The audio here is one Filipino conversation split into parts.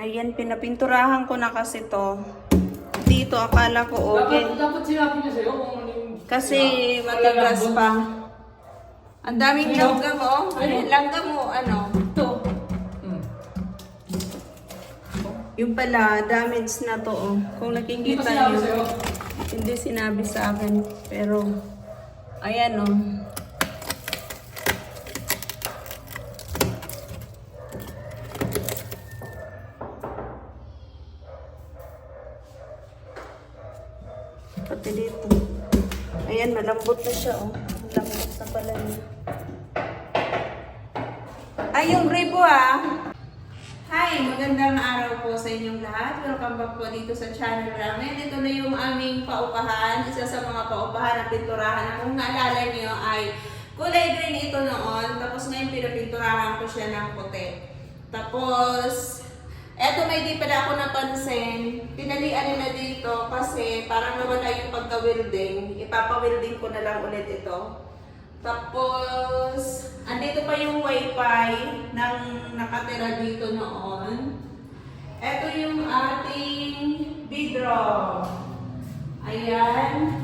Ayan, pinapinturahan ko na kasi to. Dito, akala ko okay. Dapat, dapat sinabi niya sa'yo kung ano yung... Kasi matigas pa. Ang daming langgam, oh. Langgam mo, ano? Ito. Hmm. Yung pala, damage na to, oh. Kung nakikita niyo. Hindi sinabi sa akin. Pero, ayan, oh. Pati dito. Ayan, malambot na siya, oh. Malambot na pala niya. Ay, yung rebo, ah. Hi! Magandang araw po sa inyong lahat. Welcome back po dito sa channel namin. Ito na yung aming paupahan. Isa sa mga paupahan na pinturahan na kung naalala niyo ay kulay green ito noon. Tapos ngayon pinapinturahan ko siya ng puti. Tapos, eto may di pala ako napansin. Tinalian nila dito kasi parang nawala yung pagka-welding. Ipapa-welding ko na lang ulit ito. Tapos, andito pa yung wifi ng nakatira dito noon. Ito yung ating bidro. Ayan.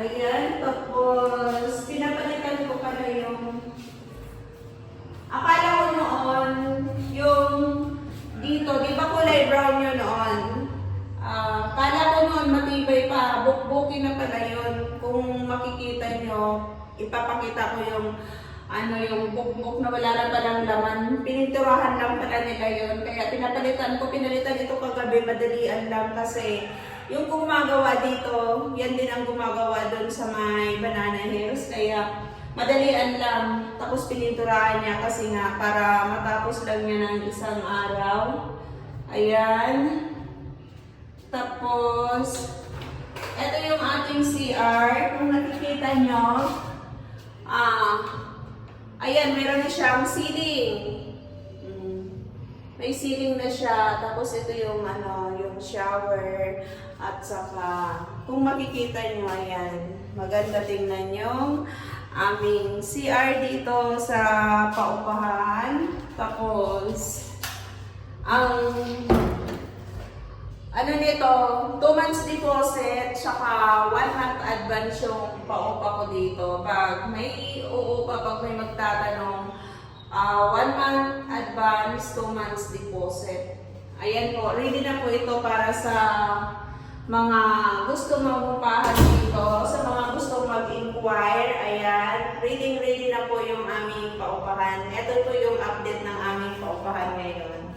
Ayan, tapos pinapalitan ko pala yung Akala ko noon, yung dito, di ba kulay brown yun noon? Ah, akala ko noon matibay pa, bukbukin na pala yun. Kung makikita nyo, ipapakita ko yung ano yung bukbuk na wala na palang laman. Pininturahan lang pala nila yun. Kaya pinapalitan ko, pinalitan ito kagabi, madalian lang kasi yung gumagawa dito, yan din ang gumagawa doon sa may banana hills. Kaya madalian lang. Tapos pininturahan niya kasi nga para matapos lang niya ng isang araw. Ayan. Tapos, ito yung ating CR. Kung nakikita nyo, ah, ayan, meron na siyang ceiling. May ceiling na siya. Tapos ito yung ano, yung shower. At saka, kung makikita nyo, ayan, maganda tingnan yung aming CR dito sa paupahan. Tapos, ang ano nito, 2 months deposit, saka 1 month advance yung paupa ko dito. Pag may uupa, pag may magtatanong, 1 month advance 2 months deposit. Ayan po, ready na po ito para sa mga gusto mangupahan dito, sa mga gusto mag-inquire, ayan, ready ready na po yung aming paupahan. Ito po yung update ng aming paupahan ngayon.